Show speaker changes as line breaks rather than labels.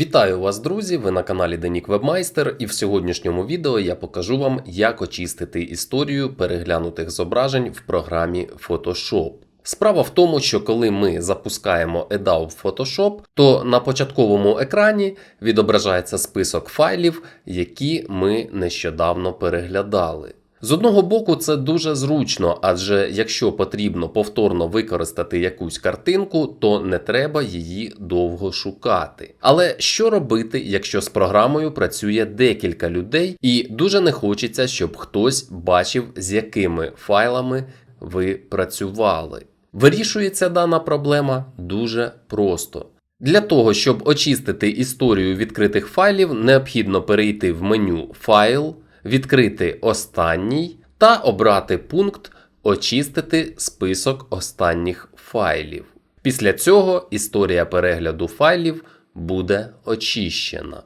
Вітаю вас, друзі! Ви на каналі Денік Вебмайстер, і в сьогоднішньому відео я покажу вам, як очистити історію переглянутих зображень в програмі Photoshop. Справа в тому, що коли ми запускаємо EDA в Photoshop, то на початковому екрані відображається список файлів, які ми нещодавно переглядали. З одного боку, це дуже зручно, адже якщо потрібно повторно використати якусь картинку, то не треба її довго шукати. Але що робити, якщо з програмою працює декілька людей, і дуже не хочеться, щоб хтось бачив, з якими файлами ви працювали? Вирішується дана проблема дуже просто. Для того, щоб очистити історію відкритих файлів, необхідно перейти в меню Файл, відкрити останній та обрати пункт Очистити список останніх файлів. Після цього історія перегляду файлів буде очищена.